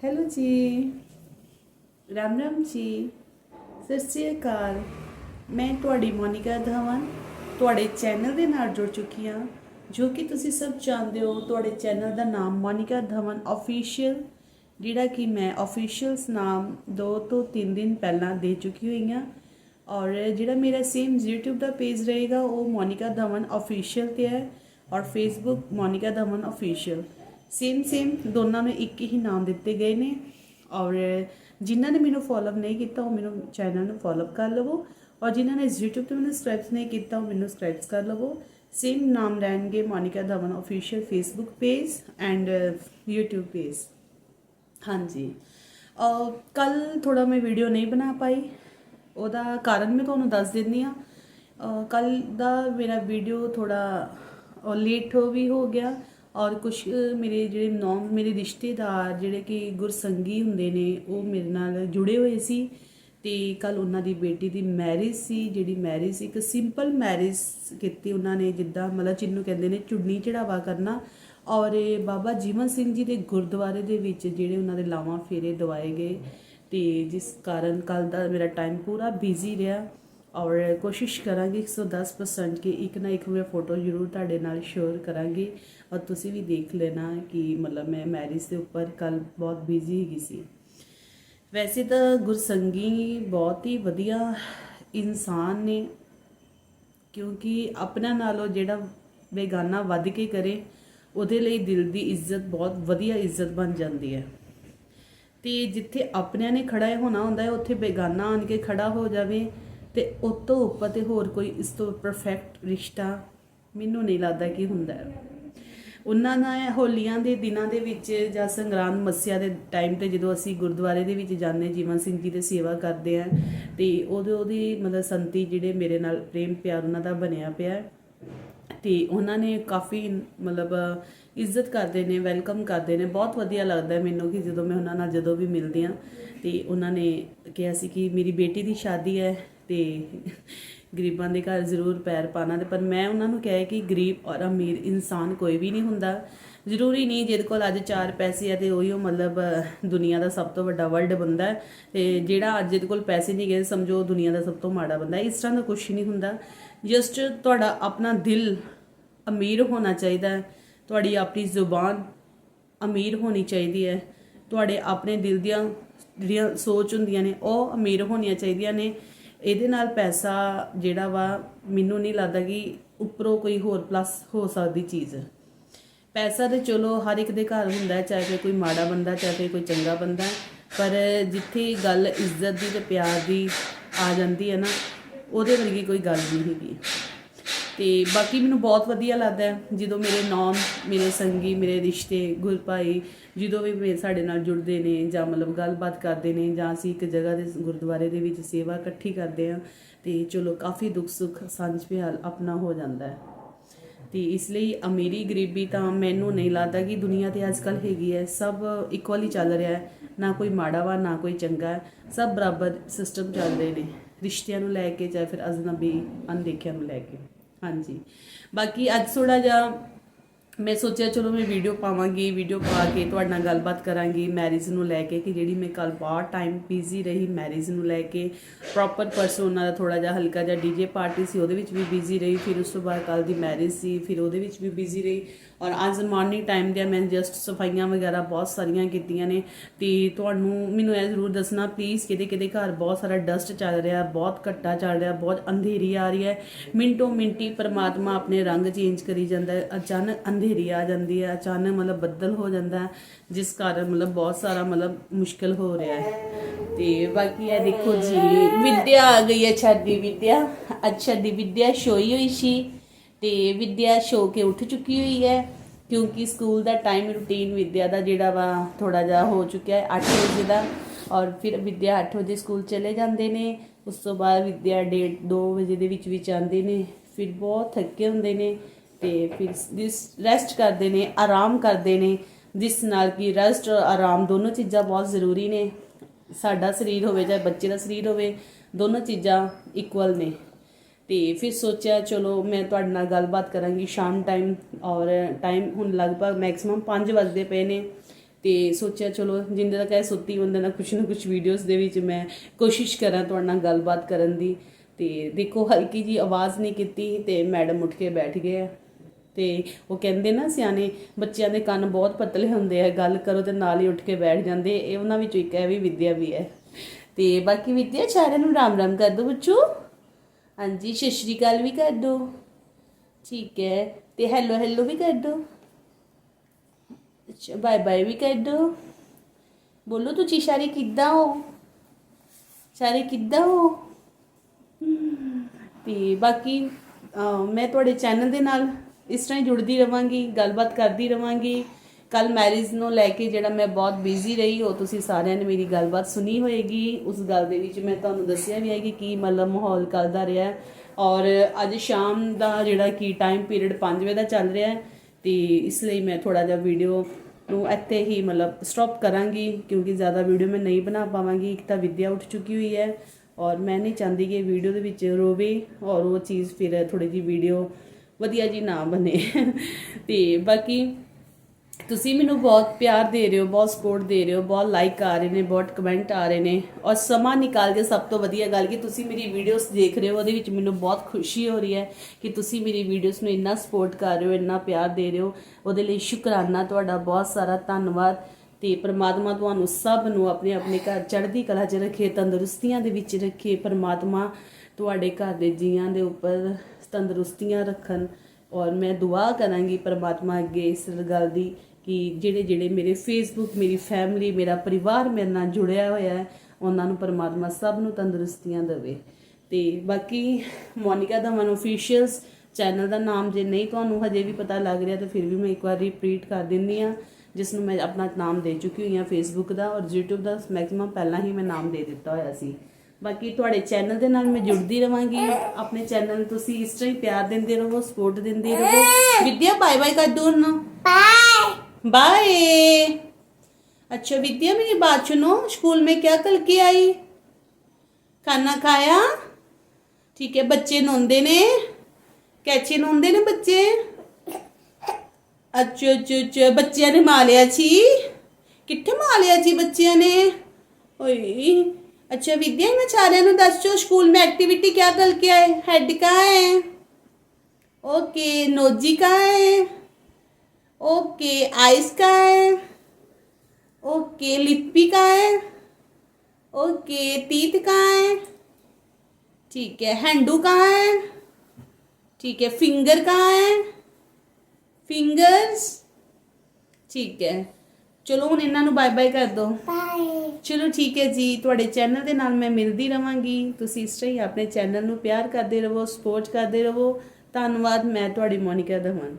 Hello ਜੀ ਰਾਮ ਰਾਮ ਜੀ ਸਤਿ ਸ੍ਰੀ ਅਕਾਲ ਮੈਂ ਤੁਹਾਡੀ ਮੋਨਿਕਾ ਧਵਨ ਤੁਹਾਡੇ ਚੈਨਲ ਦੇ ਨਾਲ ਜੁੜ ਚੁੱਕੀ ਹਾਂ, ਜੋ ਕਿ ਤੁਸੀਂ ਸਭ ਜਾਣਦੇ ਹੋ, ਤੁਹਾਡੇ ਚੈਨਲ ਦਾ ਨਾਮ ਮੋਨਿਕਾ ਧਵਨ ਅਫੀਸ਼ੀਅਲ ਜਿਹੜਾ ਕਿ ਮੈਂ ਅਫੀਸ਼ੀਅਲਸ ਨਾਮ 2 ਤੋਂ 3 ਦਿਨ ਪਹਿਲਾਂ ਦੇ ਚੁੱਕੀ ਹੋਈ ਹਾਂ ਔਰ ਜਿਹੜਾ ਮੇਰਾ ਸੇਮ YouTube ਦਾ ਪੇਜ ਰਹੇਗਾ, ਉਹ ਮੋਨਿਕਾ ਧਵਨ ਅਫੀਸ਼ੀਅਲ ਤੇ ਹੈ ਔਰ Facebook Monika Dhawan official same same ਦੋਨਾਂ ਨੂੰ ਇੱਕ ਹੀ ਨਾਮ ਦਿੱਤੇ ਗਏ ਨੇ। ਔਰ ਜਿਨ੍ਹਾਂ ਨੇ ਮੈਨੂੰ ਫੋਲੋ ਨਹੀਂ ਕੀਤਾ, ਉਹ ਮੈਨੂੰ ਚੈਨਲ ਨੂੰ ਫੋਲੋ ਕਰ ਲਵੋ। ਔਰ ਜਿਨ੍ਹਾਂ ਨੇ YouTube ਤੇ ਮੈਨੂੰ ਸਬਸਕ੍ਰਾਈਬ ਨਹੀਂ ਕੀਤਾ, ਉਹ ਮੈਨੂੰ ਸਬਸਕ੍ਰਾਈਬ ਕਰ ਲਵੋ। ਸੇਮ ਨਾਮ ਰਹਿਣਗੇ Monika Dhawan official Facebook page and YouTube page ਹਾਂਜੀ। ਕੱਲ ਥੋੜਾ ਮੈਂ ਵੀਡੀਓ ਨਹੀਂ ਬਣਾ ਪਾਈ। ਉਹਦਾ ਕਾਰਨ ਮੈਂ ਤੁਹਾਨੂੰ ਦੱਸ ਦਿੰਦੀ ਆ ਕੱਲ ਦਾ ਮੇਰਾ ਵੀਡੀਓ ਥੋੜਾ ਲੇਟ ਹੋ ਵੀ ਹੋ ਗਿਆ। ਔਰ ਕੁਝ ਮੇਰੇ ਜਿਹੜੇ ਨੌ, ਮੇਰੇ ਰਿਸ਼ਤੇਦਾਰ ਜਿਹੜੇ ਕਿ ਗੁਰਸੰਗੀ ਹੁੰਦੇ ਨੇ, ਉਹ ਮੇਰੇ ਨਾਲ ਜੁੜੇ ਹੋਏ ਸੀ ਤੇ ਕੱਲ ਉਹਨਾਂ ਦੀ ਬੇਟੀ ਦੀ ਮੈਰਿਜ ਸੀ, ਜਿਹੜੀ ਮੈਰਿਜ ਸੀ ਇੱਕ ਸਿੰਪਲ ਮੈਰਿਜ ਕੀਤੀ ਉਹਨਾਂ ਨੇ, ਜਿੱਦਾਂ ਮਤਲਬ ਜਿਹਨੂੰ ਕਹਿੰਦੇ ਨੇ ਚੁੰਨੀ ਚੜਾਵਾ ਕਰਨਾ। ਔਰ ਬਾਬਾ ਜੀਵਨ ਸਿੰਘ ਜੀ ਦੇ ਗੁਰਦੁਆਰੇ ਦੇ ਵਿੱਚ ਜਿਹੜੇ ਉਹਨਾਂ ਦੇ ਲਾਵਾਂ ਫੇਰੇ ਦਵਾਏ ਗਏ ਤੇ ਜਿਸ ਕਾਰਨ ਕੱਲ ਦਾ ਮੇਰਾ ਟਾਈਮ ਪੂਰਾ ਬਿਜ਼ੀ ਰਿਹਾ। ਔਰ ਕੋਸ਼ਿਸ਼ ਕਰਾਂਗੀ 110% ਕਿ ਇੱਕ ਨਾ ਇੱਕ ਮੈਂ ਫੋਟੋ ਜ਼ਰੂਰ ਤੁਹਾਡੇ ਨਾਲ ਸ਼ੇਅਰ ਕਰਾਂਗੀ ਔਰ ਤੁਸੀਂ ਵੀ ਦੇਖ ਲੈਣਾ ਕਿ ਮਤਲਬ ਮੈਂ ਮੈਰਿਜ ਦੇ ਉੱਪਰ ਕੱਲ ਬਹੁਤ ਬਿਜ਼ੀ ਹੈਗੀ ਸੀ। ਵੈਸੇ ਤਾਂ ਗੁਰਸੰਗੀ ਬਹੁਤ ਹੀ ਵਧੀਆ ਇਨਸਾਨ ਨੇ, ਕਿਉਂਕਿ ਆਪਣਾ ਨਾਲੋਂ ਜਿਹੜਾ ਬੇਗਾਨਾ ਵੱਧ ਕੇ ਕਰੇ, ਉਹਦੇ ਲਈ ਦਿਲ ਦੀ ਇੱਜ਼ਤ ਬਹੁਤ ਵਧੀਆ ਇੱਜ਼ਤ ਬਣ ਜਾਂਦੀ ਹੈ। ਤੇ ਜਿੱਥੇ ਆਪਣਿਆਂ ਨੇ ਖੜਾ ਹੋਣਾ ਹੁੰਦਾ ਹੈ, ਉੱਥੇ ਬੇਗਾਨਾ ਆਣ ਕੇ ਖੜਾ ਹੋ ਜਾਵੇ ਤੇ ਉਸ ਤੋਂ ਉੱਪਰ ਤੇ ਹੋਰ ਕੋਈ ਇਸ ਤੋਂ ਪਰਫੈਕਟ ਰਿਸ਼ਤਾ ਮੈਨੂੰ ਨਹੀਂ ਲੱਗਦਾ ਕਿ ਹੁੰਦਾ ਉਹਨਾਂ ਨਾਲ ਹੋਲੀਆਂ ਦੇ ਦਿਨਾਂ ਦੇ ਵਿੱਚ ਜਾਂ ਸੰਗਰਾਂਦ ਮੱਸਿਆ ਦੇ ਟਾਈਮ ਤੇ ਜਦੋਂ ਅਸੀਂ ਗੁਰਦੁਆਰੇ ਦੇ ਵਿੱਚ ਜਾਂਦੇ ਜੀਵਨ ਸਿੰਘ ਜੀ ਦੀ ਸੇਵਾ ਕਰਦੇ ਆ ਤੇ ਉਹਦੇ ਉਹਦੀ ਮਤਲਬ ਸੰਤੀ ਜਿਹੜੇ ਮੇਰੇ ਨਾਲ ਪ੍ਰੇਮ ਪਿਆਰ ਉਹਨਾਂ ਦਾ ਬਣਿਆ ਪਿਆ ਹੈ। ਤੇ ਉਹਨਾਂ ਨੇ ਕਾਫੀ ਮਤਲਬ ਇੱਜ਼ਤ ਕਰਦੇ ਨੇ ਵੈਲਕਮ ਕਰਦੇ ਨੇ। ਬਹੁਤ ਵਧੀਆ ਲੱਗਦਾ ਮੈਨੂੰ ਕਿ ਜਦੋਂ ਮੈਂ ਉਹਨਾਂ ਨਾਲ ਜਦੋਂ ਵੀ ਮਿਲਦੀ ਆ ਤੇ ਉਹਨਾਂ ਨੇ ਕਿਹਾ ਸੀ ਕਿ ਮੇਰੀ ਬੇਟੀ ਦੀ ਸ਼ਾਦੀ ਹੈ ਤੇ ਗਰੀਬਾਂ ਦੇ ਘਰ ਜ਼ਰੂਰ ਪੈਰ ਪਾਣਾ ਤੇ, ਪਰ ਮੈਂ ਉਹਨਾਂ ਨੂੰ ਕਿਹਾ ਕਿ ਗਰੀਬ ਔਰ ਅਮੀਰ ਇਨਸਾਨ ਕੋਈ ਵੀ ਨਹੀਂ ਹੁੰਦਾ। ਜ਼ਰੂਰੀ ਨਹੀਂ ਜਿਹਦੇ ਕੋਲ ਅੱਜ ਚਾਰ ਪੈਸੇ ਆ ਤੇ ਉਹੀ ਉਹ ਮਤਲਬ ਦੁਨੀਆ ਦਾ ਸਭ ਤੋਂ ਵੱਡਾ ਵਰਲਡ ਬੰਦਾ ਹੈ। ਤੇ ਜਿਹੜਾ ਅੱਜ ਜਿਹਦੇ ਕੋਲ ਪੈਸੇ ਨਹੀਂ ਗਏ ਸਮਝੋ ਦੁਨੀਆ ਦਾ ਸਭ ਤੋਂ ਮਾੜਾ ਬੰਦਾ ਇਸ ਤਰ੍ਹਾਂ ਦਾ ਕੁਝ ਨਹੀਂ ਹੁੰਦਾ। ਜਸਟ ਤੁਹਾਡਾ ਆਪਣਾ ਦਿਲ ਅਮੀਰ ਹੋਣਾ ਚਾਹੀਦਾ ਹੈ। ਤੁਹਾਡੀ ਆਪਣੀ ਜ਼ੁਬਾਨ ਅਮੀਰ ਹੋਣੀ ਚਾਹੀਦੀ ਹੈ। ਤੁਹਾਡੇ ਆਪਣੇ ਦਿਲ ਦੀਆਂ ਜਿਹੜੀਆਂ ਸੋਚ ਹੁੰਦੀਆਂ ਨੇ, ਉਹ ਅਮੀਰ ਹੋਣੀਆਂ ਚਾਹੀਦੀਆਂ ਨੇ। ਇਹਦੇ ਨਾਲ ਪੈਸਾ ਜਿਹੜਾ ਵਾ, ਮੈਨੂੰ ਨਹੀਂ ਲੱਗਦਾ ਕਿ ਉੱਪਰੋਂ ਕੋਈ ਹੋਰ ਪਲੱਸ ਹੋ ਸਕਦੀ ਚੀਜ਼। ਪੈਸਾ ਤੇ ਚਲੋ ਹਰ ਇੱਕ ਦੇ ਘਰ ਹੁੰਦਾ ਹੈ, ਚਾਹੇ ਕੋਈ ਮਾੜਾ ਬੰਦਾ, ਚਾਹੇ ਕੋਈ ਚੰਗਾ ਬੰਦਾ, ਪਰ ਜਿੱਥੇ ਗੱਲ ਇੱਜ਼ਤ ਦੀ ਤੇ ਪਿਆਰ ਦੀ ਆ ਜਾਂਦੀ ਹੈ ਨਾ, ਉਹਦੇ ਵਰਗੀ ਕੋਈ ਗੱਲ ਨਹੀਂ ਹੈਗੀ। ਤੇ ਬਾਕੀ ਮੈਨੂੰ ਬਹੁਤ ਵਧੀਆ ਲੱਗਦਾ ਜਦੋਂ ਮੇਰੇ ਨਾਮ, ਮੇਰੇ ਸੰਗੀ, ਮੇਰੇ ਰਿਸ਼ਤੇ, ਗੁਰਭਾਈ ਜਦੋਂ ਵੀ ਸਾਡੇ ਨਾਲ ਜੁੜਦੇ ਨੇ ਜਾਂ ਮਤਲਬ ਗੱਲਬਾਤ ਕਰਦੇ ਨੇ ਜਾਂ ਅਸੀਂ ਇੱਕ ਜਗ੍ਹਾ ਦੇ ਗੁਰਦੁਆਰੇ ਦੇ ਵਿੱਚ ਸੇਵਾ ਇਕੱਠੀ ਕਰਦੇ ਆ ਤੇ ਚਲੋ ਕਾਫੀ ਦੁੱਖ ਸੁੱਖ ਸਾਂਝ ਪਿਆਲ ਆਪਣਾ ਹੋ ਜਾਂਦਾ ਹੈ। ਤੇ ਇਸ ਲਈ ਅਮੀਰੀ ਗਰੀਬੀ ਤਾਂ ਮੈਨੂੰ ਨਹੀਂ ਲੱਗਦਾ ਕਿ ਦੁਨੀਆ ਤੇ ਅੱਜਕੱਲ ਹੈਗੀ ਹੈ। ਸਭ ਇਕੁਅਲੀ ਚੱਲ ਰਿਹਾ ਹੈ। ਨਾ ਕੋਈ ਮਾੜਾ ਵਾ, ਨਾ ਕੋਈ ਚੰਗਾ ਸਭ ਬਰਾਬਰ ਸਿਸਟਮ ਚੱਲ ਰਹੇ ਨੇ। ਰਿਸ਼ਤਿਆਂ ਨੂੰ ਲੈ ਕੇ ਜਾਂ ਫਿਰ ਅਜਨਬੀ ਅਣਦੇਖਿਆਂ ਨੂੰ ਲੈ ਕੇ। ਹਾਂਜੀ। ਬਾਕੀ ਅੱਜ ਥੋੜਾ ਜਿਹਾ ਮੈਂ ਸੋਚਿਆ ਚਲੋ ਮੈਂ ਵੀਡੀਓ ਪਾਵਾਂਗੀ ਵੀਡੀਓ ਪਾ ਕੇ ਤੁਹਾਡੇ ਨਾਲ ਗੱਲਬਾਤ ਕਰਾਂਗੀ ਮੈਰਿਜ ਨੂੰ ਲੈ ਕੇ ਕਿ ਜਿਹੜੀ ਮੈਂ ਕੱਲ ਬਹੁਤ ਟਾਈਮ ਬਿਜ਼ੀ ਰਹੀ ਮੈਰਿਜ ਨੂੰ ਲੈ ਕੇ। ਪ੍ਰੋਪਰ ਪਰਸਨ ਉਹਨਾਂ ਦਾ ਥੋੜਾ ਜਿਹਾ ਹਲਕਾ ਜਿਹਾ ਡੀਜੇ ਪਾਰਟੀ ਸੀ, ਉਹਦੇ ਵਿੱਚ ਵੀ ਬਿਜ਼ੀ ਰਹੀ, ਫਿਰ ਉਸ ਤੋਂ ਬਾਅਦ ਕੱਲ ਦੀ ਮੈਰਿਜ ਸੀ, ਫਿਰ ਉਹਦੇ ਵਿੱਚ ਵੀ ਬਿਜ਼ੀ ਰਹੀ। ਔਰ ਅੱਜ ਮਾਰਨਿੰਗ ਟਾਈਮ ਦੇ ਮੈਂ ਜਸਟ ਸਫਾਈਆਂ ਵਗੈਰਾ ਬਹੁਤ ਸਾਰੀਆਂ ਕੀਤੀਆਂ ਨੇ। ਤੇ ਤੁਹਾਨੂੰ ਮੈਨੂੰ ਇਹ ਜ਼ਰੂਰ ਦੱਸਣਾ ਪਲੀਜ਼ ਕਿਤੇ ਕਿਤੇ ਘਰ ਬਹੁਤ ਸਾਰਾ ਡਸਟ ਚੱਲ ਰਿਹਾ, ਬਹੁਤ ਘੱਟਾ ਚੱਲ ਰਿਹਾ, ਬਹੁਤ ਅੰਧੇਰੀ ਆ ਰਹੀ ਹੈ। ਮਿੰਟੋ ਮਿੰਟੀ ਪਰਮਾਤਮਾ ਆਪਣੇ ਰੰਗ ਚੇਂਜ ਕਰੀ ਜਾਂਦਾ ਅਚਾਨਕ ਅੰਧੇ ਅੰਧੇਰੀ ਆ ਜਾਂਦੀ ਹੈ, ਅਚਾਨਕ ਮਤਲਬ ਬੱਦਲ ਹੋ ਜਾਂਦਾ ਹੈ, ਜਿਸ ਕਾਰਨ ਮਤਲਬ ਬਹੁਤ ਸਾਰਾ ਮਤਲਬ ਮੁਸ਼ਕਲ ਹੋ ਰਿਹਾ ਹੈ। ਤੇ ਬਾਕੀ ਇਹ ਦੇਖੋ ਜੀ, ਵਿਦਿਆ ਆ ਗਈ ਹੈ ਛੱਡੀ ਵਿਦਿਆ। ਅੱਛਾ ਦੀ ਵਿਦਿਆ ਸ਼ੋਈ ਹੋਈ ਸੀ ਤੇ ਵਿਦਿਆ ਸ਼ੋ ਕੇ ਉੱਠ ਚੁੱਕੀ ਹੋਈ ਹੈ, ਕਿਉਂਕਿ ਸਕੂਲ ਦਾ ਟਾਈਮ ਰੂਟੀਨ ਵਿਦਿਆ ਦਾ ਜਿਹੜਾ ਵਾ ਥੋੜਾ ਜਿਹਾ ਹੋ ਚੁੱਕਿਆ ਹੈ 8 ਵਜੇ ਦਾ। ਔਰ ਫਿਰ ਵਿਦਿਆ 8 ਵਜੇ ਸਕੂਲ ਚਲੇ ਜਾਂਦੇ ਨੇ, ਉਸ ਤੋਂ ਬਾਅਦ ਵਿਦਿਆ ਡੇਢ 2 ਵਜੇ ਦੇ ਵਿੱਚ ਵਿੱਚ ਆਉਂਦੇ ਨੇ, ਫਿਰ ਬਹੁਤ ਥੱਕੇ ਹੁੰਦੇ ਨੇ। ਤੇ ਫਿਰ ਦਿਸ ਰੈਸਟ ਕਰਦੇ ਨੇ, ਆਰਾਮ ਕਰਦੇ ਨੇ, ਜਿਸ ਨਾਲ ਕਿ ਰੈਸਟ ਔਰ ਆਰਾਮ ਦੋਨੋਂ ਚੀਜ਼ਾਂ ਬਹੁਤ ਜ਼ਰੂਰੀ ਨੇ। ਸਾਡਾ ਸਰੀਰ ਹੋਵੇ ਜਾਂ ਬੱਚੇ ਦਾ ਸਰੀਰ ਹੋਵੇ, ਦੋਨੋਂ ਚੀਜ਼ਾਂ ਇਕੁਅਲ ਨੇ। ਤੇ ਫਿਰ ਸੋਚਿਆ, ਚਲੋ ਮੈਂ ਤੁਹਾਡੇ ਨਾਲ ਗੱਲਬਾਤ ਕਰਾਂਗੀ ਸ਼ਾਮ ਟਾਈਮ ਔਰ ਟਾਈਮ ਹੁਣ ਲਗਭਗ ਮੈਕਸਿਮਮ 5 ਵਜੇ ਪਏ ਨੇ। ਤੇ ਸੋਚਿਆ, ਚਲੋ ਜਿੰਦੇ ਤੱਕ ਇਹ ਸੁੱਤੀ ਬੰਦੇ ਨਾਲ ਕੁਛ ਨਾ ਕੁਛ ਵੀਡੀਓਜ਼ ਦੇ ਵਿੱਚ ਮੈਂ ਕੋਸ਼ਿਸ਼ ਕਰਾਂ ਤੁਹਾਡੇ ਨਾਲ ਗੱਲਬਾਤ ਕਰਨ ਦੀ। ਤੇ ਦੇਖੋ, ਹਲਕੀ ਜੀ ਆਵਾਜ਼ ਨਹੀਂ ਕੀਤੀ ਤੇ ਮੈਡਮ ਉੱਠ ਕੇ ਬੈਠ ਗਏ ਤੇ ਉਹ ਕਹਿੰਦੇ ਨਾ ਸਿਆਣੇ, ਬੱਚਿਆਂ ਦੇ ਕੰਨ ਬਹੁਤ ਪਤਲੇ ਹੁੰਦੇ ਆ, ਗੱਲ ਕਰੋ ਤੇ ਨਾਲ ਹੀ ਉੱਠ ਕੇ ਬੈਠ ਜਾਂਦੇ, ਇਹ ਉਹਨਾਂ ਵਿੱਚੋਂ ਇੱਕ ਇਹ ਵੀ ਵਿਦਿਆ ਵੀ ਹੈ। ਤੇ ਬਾਕੀ ਵਿਦਿਆ ਸਾਰਿਆਂ ਨੂੰ ਰਾਮ ਰਾਮ ਕਰ ਦੋ ਬੱਚੋ। ਹਾਂਜੀ, ਸਤਿ ਸ਼੍ਰੀ ਅਕਾਲ ਵੀ ਕਰ ਦੋ। ਠੀਕ ਹੈ, ਤੇ ਹੈਲੋ ਹੈਲੋ ਵੀ ਕਰ ਦੋ। ਬਾਏ ਬਾਏ ਵੀ ਕਰ ਦੋ। ਬੋਲੋ ਤੁਸੀਂ ਸਾਰੇ ਕਿੱਦਾਂ ਹੋ? ਸਾਰੇ ਕਿੱਦਾਂ ਹੋ? ਤੇ ਬਾਕੀ ਮੈਂ ਤੁਹਾਡੇ ਚੈਨਲ ਦੇ ਨਾਲ ਇਸ ਤਰ੍ਹਾਂ ਹੀ ਜੁੜਦੀ ਰਵਾਂਗੀ, ਗੱਲਬਾਤ ਕਰਦੀ ਰਵਾਂਗੀ। ਕੱਲ ਮੈਰਿਜ ਨੂੰ ਲੈ ਕੇ ਜਿਹੜਾ ਮੈਂ ਬਹੁਤ ਬਿਜ਼ੀ ਰਹੀ, ਉਹ ਤੁਸੀਂ ਸਾਰਿਆਂ ਨੇ ਮੇਰੀ ਗੱਲਬਾਤ ਸੁਣੀ ਹੋਏਗੀ। ਉਸ ਗੱਲ ਦੇ ਵਿੱਚ ਮੈਂ ਤੁਹਾਨੂੰ ਦੱਸਿਆ ਵੀ ਹੈ ਕਿ ਕੀ ਮਤਲਬ ਮਾਹੌਲ ਕੱਲ ਦਾ ਰਿਹਾ ਔਰ ਅੱਜ ਸ਼ਾਮ ਦਾ ਜਿਹੜਾ ਕੀ ਟਾਈਮ ਪੀਰੀਅਡ 5 ਵਜੇ ਦਾ ਚੱਲ ਰਿਹਾ ਹੈ, ਤੇ ਇਸ ਲਈ ਮੈਂ ਥੋੜਾ ਜਿਹਾ ਵੀਡੀਓ ਨੂੰ ਇੱਥੇ ਹੀ ਮਤਲਬ ਸਟਾਪ ਕਰਾਂਗੀ, ਕਿਉਂਕਿ ਜ਼ਿਆਦਾ ਵੀਡੀਓ ਮੈਂ ਨਹੀਂ ਬਣਾ ਪਾਵਾਂਗੀ। ਇੱਕ ਤਾਂ ਵਿਦਿਆ ਉੱਠ ਚੁੱਕੀ ਹੋਈ ਹੈ, ਔਰ ਮੈਂ ਨਹੀਂ ਚਾਹੁੰਦੀ ਕਿ ਵੀਡੀਓ ਦੇ ਵਿੱਚ ਰੋਵੇ, ਔਰ ਉਹ ਚੀਜ਼ ਫਿਰ ਥੋੜੀ ਜੀ ਵੀਡੀਓ ਵਧੀਆ ਜੀ ਨਾ ਬਣੇ। ਤੇ ਬਾਕੀ ਤੁਸੀਂ ਮੈਨੂੰ ਬਹੁਤ ਪਿਆਰ ਦੇ ਰਹੇ ਹੋ, ਬਹੁਤ ਸਪੋਰਟ ਦੇ ਰਹੇ ਹੋ, ਬਹੁਤ ਲਾਈਕ ਆ ਰਹੇ ਨੇ, ਬਹੁਤ ਕਮੈਂਟ ਆ ਰਹੇ ਨੇ ਔਰ ਸਮਾਂ ਨਿਕਾਲ ਕੇ ਸਭ ਤੋਂ ਵਧੀਆ ਗੱਲ ਕਿ ਤੁਸੀਂ ਮੇਰੀ ਵੀਡੀਓਜ਼ ਦੇਖ ਰਹੇ ਹੋ, ਉਹਦੇ ਵਿੱਚ ਮੈਨੂੰ ਬਹੁਤ ਖੁਸ਼ੀ ਹੋ ਰਹੀ ਹੈ ਕਿ ਤੁਸੀਂ ਮੇਰੀ ਵੀਡੀਓਜ਼ ਨੂੰ ਇੰਨਾ ਸਪੋਰਟ ਕਰ ਰਹੇ ਹੋ, ਇੰਨਾ ਪਿਆਰ ਦੇ ਰਹੇ ਹੋ, ਉਹਦੇ ਲਈ ਸ਼ੁਕਰਾਨਾ ਤੁਹਾਡਾ ਬਹੁਤ ਸਾਰਾ ਧੰਨਵਾਦ। ਤੇ ਪ੍ਰਮਾਤਮਾ ਤੁਹਾਨੂੰ ਸਭ ਨੂੰ ਆਪਣੇ ਆਪਣੇ ਘਰ ਚੜ੍ਹਦੀ ਕਲਾ 'ਚ ਰੱਖੇ, ਤੰਦਰੁਸਤੀਆਂ ਦੇ ਵਿੱਚ ਰੱਖੇ, ਪ੍ਰਮਾਤਮਾ ਤੁਹਾਡੇ ਘਰ ਦੇ ਜੀਆਂ ਦੇ ਉੱਪਰ ਤੰਦਰੁਸਤੀਆਂ ਰੱਖਣ ਔਰ ਮੈਂ ਦੁਆ ਕਰਾਂਗੀ ਪਰਮਾਤਮਾ ਅੱਗੇ ਇਸ ਗੱਲ ਦੀ ਕਿ ਜਿਹੜੇ ਜਿਹੜੇ ਮੇਰੇ ਫੇਸਬੁੱਕ ਮੇਰੀ ਫੈਮਿਲੀ ਮੇਰਾ ਪਰਿਵਾਰ ਮੇਰੇ ਨਾਲ ਜੁੜਿਆ ਹੋਇਆ ਹੈ, ਉਹਨਾਂ ਨੂੰ ਪਰਮਾਤਮਾ ਸਭ ਨੂੰ ਤੰਦਰੁਸਤੀਆਂ ਦੇਵੇ। ਤੇ ਬਾਕੀ ਮੋਨਿਕਾ ਦਾ ਮਨ ਅਫੀਸ਼ੀਅਲਸ ਚੈਨਲ ਦਾ ਨਾਮ ਜੇ ਨਹੀਂ ਤੁਹਾਨੂੰ ਹਜੇ ਵੀ ਪਤਾ ਲੱਗ ਰਿਹਾ, ਤਾਂ ਫਿਰ ਵੀ ਮੈਂ ਇੱਕ ਵਾਰ ਰਿਪੀਟ ਕਰ ਦਿੰਦੀ ਆ ਜਿਸ ਨੂੰ ਮੈਂ ਆਪਣਾ ਨਾਮ ਦੇ ਚੁੱਕੀ ਹੋਈ ਹਾਂ ਫੇਸਬੁੱਕ ਦਾ ਔਰ YouTube ਦਾ ਮੈਕਸਿਮਮ ਪਹਿਲਾਂ ਹੀ ਮੈਂ ਨਾਮ ਦੇ ਦਿੱਤਾ ਹੋਇਆ ਸੀ। ਬਾਕੀ ਤੁਹਾਡੇ ਚੈਨਲ ਦੇ ਨਾਲ ਮੈਂ ਜੁੜਦੀ ਰਵਾਂਗੀ ਆਪਣੇ ਚੈਨਲ ਨੂੰ ਤੁਸੀਂ ਇਸ ਤਰ੍ਹਾਂ ਹੀ ਪਿਆਰ ਦਿੰਦੇ ਰਹੋ ਸਪੋਰਟ ਦਿੰਦੇ ਰਹੋ ਵਿਦਿਆ ਬਾਏ ਬਾਏ ਕਰ ਦੋ ਨਾ बाय अच्छा विद्या मेरी बात सुनो स्कूल में क्या कल के आई खाना खाया ठीक है ਬੱਚੇ ਨਹਾਉਂਦੇ ਨੇ ਕੈਚੇ ਨਹਾਉਂਦੇ ਨੇ ਬੱਚੇ ਅੱਛਾ ਅੱਛਾ ਅੱਛਾ ਬੱਚਿਆਂ ਨੇ ਮਾਲਿਆ ਸੀ ਕਿੱਥੇ ਮਾਲਿਆ ਸੀ ਬੱਚਿਆਂ ਨੇ ਓਏ अच्छा विद्या मैं सारे दस चो स्कूल में एक्टिविटी क्या कल क्या है हेड कहाँ है ओके नोजी कहाँ है ओके आइस कहाँ है ओके लिप्पी कहाँ है ओके तीत कहाँ है ठीक है हैंडू कहाँ है ठीक है फिंगर कहाँ है फिंगर्स ठीक है ਚਲੋ ਹੁਣ ਇਹਨਾਂ ਨੂੰ ਬਾਏ ਬਾਏ ਕਰ ਦਿਓ ਬਾਏ ਚਲੋ ਠੀਕ ਹੈ ਜੀ ਤੁਹਾਡੇ ਚੈਨਲ ਦੇ ਨਾਲ ਮੈਂ ਮਿਲਦੀ ਰਵਾਂਗੀ। ਤੁਸੀਂ ਇਸ ਤਰ੍ਹਾਂ ਹੀ ਆਪਣੇ ਚੈਨਲ ਨੂੰ ਪਿਆਰ ਕਰਦੇ ਰਹੋ ਸਪੋਰਟ ਕਰਦੇ ਰਹੋ। ਧੰਨਵਾਦ ਮੈਂ ਤੁਹਾਡੀ ਮੋਨਿਕਾ ਦਮਨ